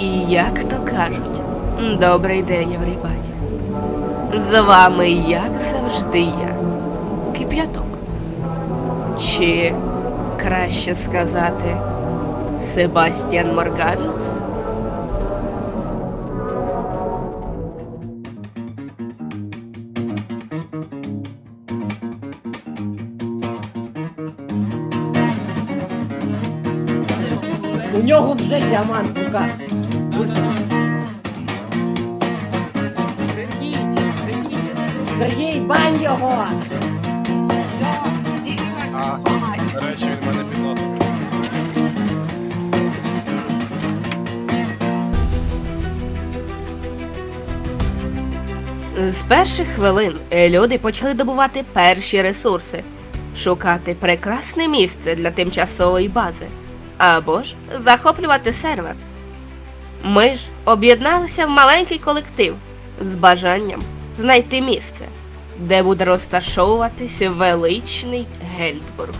І як то кажуть, добрий день, Еврібаді. З вами, як завжди, я, кип'яток. Чи краще сказати Себастьян Моргавіус? У нього вже діамант в руках. Сергій, бань його! А, до речі, він мене підносив. З перших хвилин е, люди почали добувати перші ресурси, шукати прекрасне місце для тимчасової бази або ж захоплювати сервер. Ми ж об'єдналися в маленький колектив з бажанням знайти місце, де буде розташовуватися величний Гельдбург.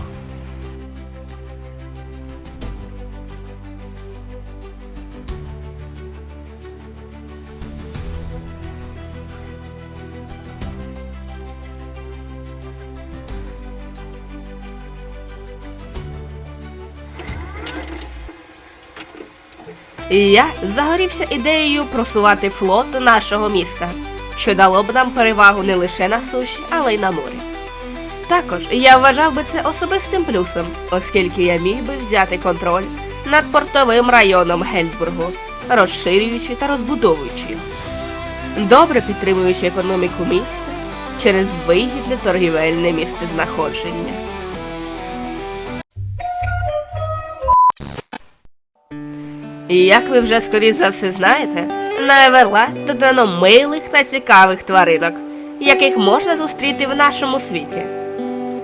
Я загорівся ідеєю просувати флот нашого міста, що дало б нам перевагу не лише на суші, але й на морі. Також я вважав би це особистим плюсом, оскільки я міг би взяти контроль над портовим районом Гельдбургу, розширюючи та розбудовуючи його, добре підтримуючи економіку міста через вигідне торгівельне місцезнаходження. І як ви вже скоріш за все знаєте, на Еверласт додано милих та цікавих тваринок, яких можна зустріти в нашому світі.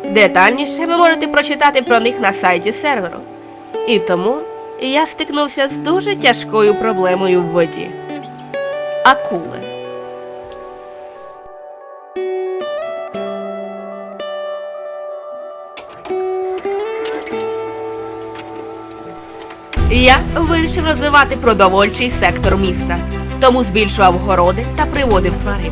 Детальніше ви можете прочитати про них на сайті серверу. І тому я стикнувся з дуже тяжкою проблемою в воді. Акули. Я вирішив розвивати продовольчий сектор міста, тому збільшував городи та приводив тварин.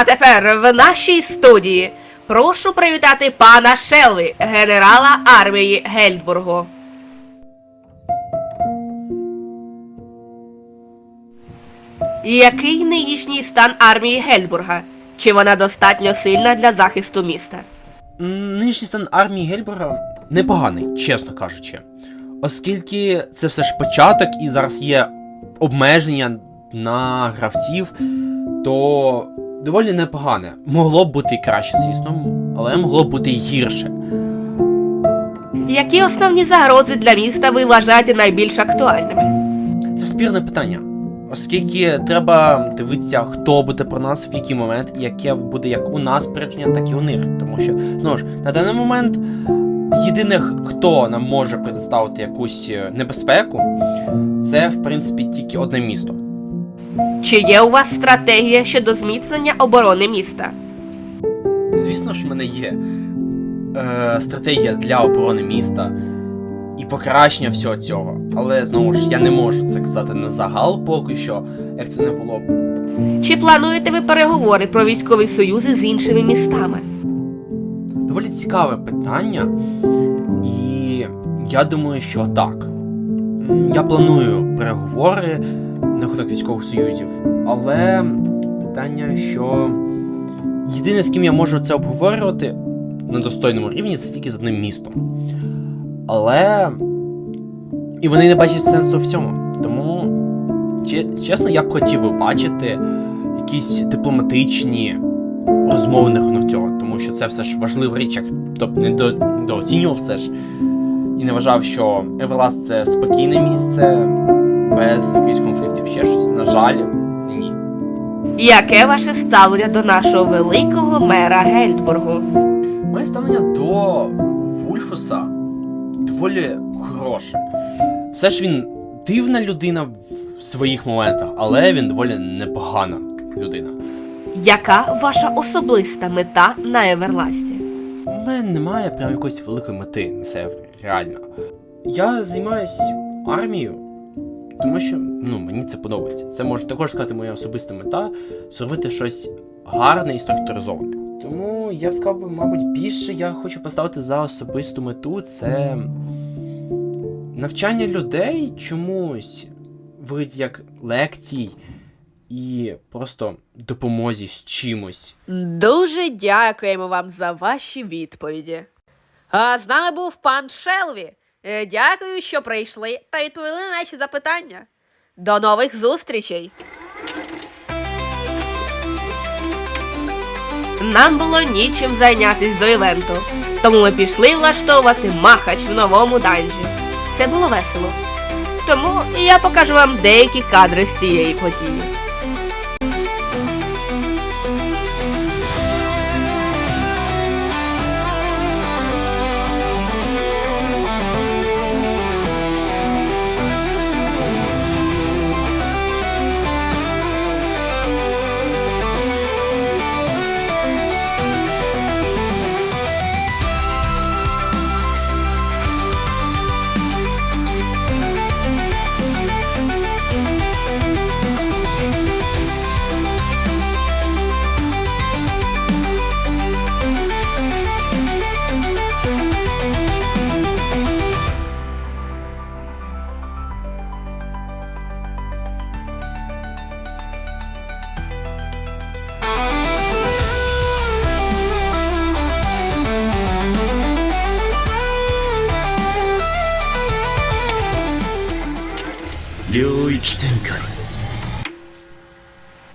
А тепер в нашій студії прошу привітати пана Шелві, генерала армії Гельдбургу. Який нинішній стан армії Гельбурга? Чи вона достатньо сильна для захисту міста? Нинішній стан армії Гельбурга непоганий, чесно кажучи. Оскільки це все ж початок і зараз є обмеження на гравців, то доволі непогане. Могло б бути краще, звісно, але могло б бути гірше. Які основні загрози для міста ви вважаєте найбільш актуальними? Це спірне питання. Оскільки треба дивитися, хто буде про нас в який момент, і яке буде як у нас передження, так і у них. Тому що, знову ж, на даний момент єдиних, хто нам може предоставити якусь е, небезпеку, це в принципі тільки одне місто. Чи є у вас стратегія щодо зміцнення оборони міста? Звісно ж, в мене є е, стратегія для оборони міста і покращення всього цього. Але знову ж я не можу це казати на загал поки що, як це не було б Чи плануєте ви переговори про військові союзи з іншими містами? Доволі цікаве питання, і я думаю, що так. Я планую переговори на військових союзів, але питання, що єдине, з ким я можу це обговорювати на достойному рівні, це тільки з одним містом. Але. І вони не бачать сенсу в цьому. Тому чесно, я б хотів би бачити якісь дипломатичні розмови на цього, тому що це все ж важлива річ, як тобто не до, недооцінював все ж. І не вважав, що Everlast це спокійне місце, без якихось конфліктів, ще щось. На жаль, ні. Яке ваше ставлення до нашого великого мера Гельдбургу? Моє ставлення до Вульфуса доволі хороше. Все ж він дивна людина в своїх моментах, але він доволі непогана людина. Яка ваша особиста мета на Еверласті? У мене немає прям якоїсь великої мети на сервері, реально. Я займаюсь армією, тому що ну, мені це подобається. Це може також сказати моя особиста мета зробити щось гарне і структуризоване. Тому я б сказав, мабуть, більше я хочу поставити за особисту мету це навчання людей чомусь, вигляді як лекцій і просто допомозі з чимось. Дуже дякуємо вам за ваші відповіді. А з нами був пан Шелві. Е, Дякую, що прийшли та відповіли на наші запитання. До нових зустрічей! Нам було нічим зайнятися до івенту, тому ми пішли влаштовувати махач в новому данжі. Це було весело. Тому я покажу вам деякі кадри з цієї події.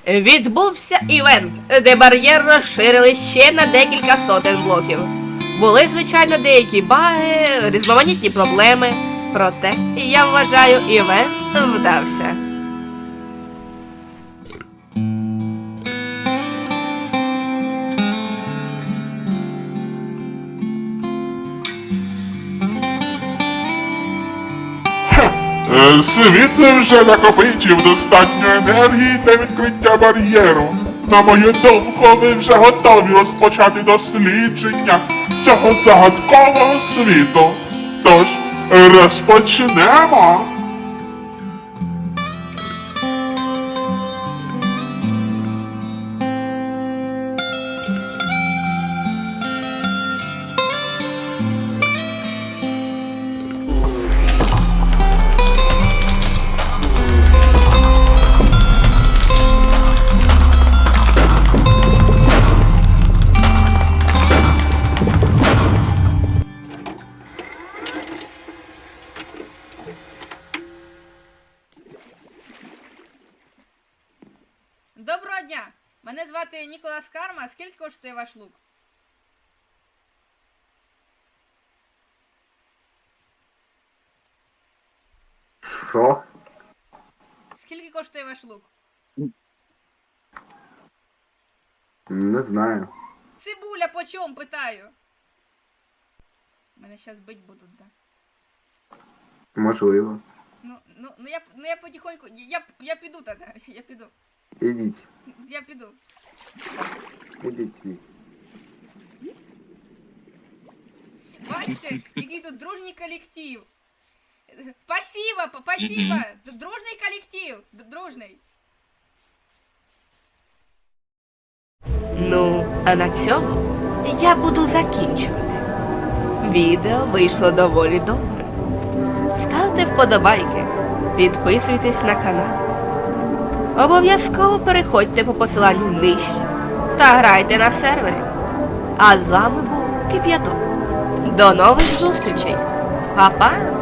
Відбувся івент, де бар'єр розширили ще на декілька сотень блоків. Були, звичайно, деякі баги, різноманітні проблеми. Проте я вважаю, івент вдався. Світ вже накопичив достатньо енергії для відкриття бар'єру. На мою думку, ви вже готові розпочати дослідження цього загадкового світу. Тож, розпочнемо. Ніколас Карма. Скільки коштує ваш лук? Що? Скільки коштує ваш лук? Не знаю. Цибуля по чому, питаю? Мене зараз бить будуть, да. Можливо. Ну, ну, ну я, ну я потихоньку, я, я піду тоді, я піду, Ідіть. я піду. Ідіть, ідіть. Бачите, який тут дружній колектив. Спасибо, спасибо. Дружний колектив, дружний. Ну, а на цьому я буду закінчувати. Відео вийшло доволі добре. Ставте вподобайки, підписуйтесь на канал. Обов'язково переходьте по посиланню нижче та грайте на сервері. А з вами був Кип'яток. До нових зустрічей. Па-па!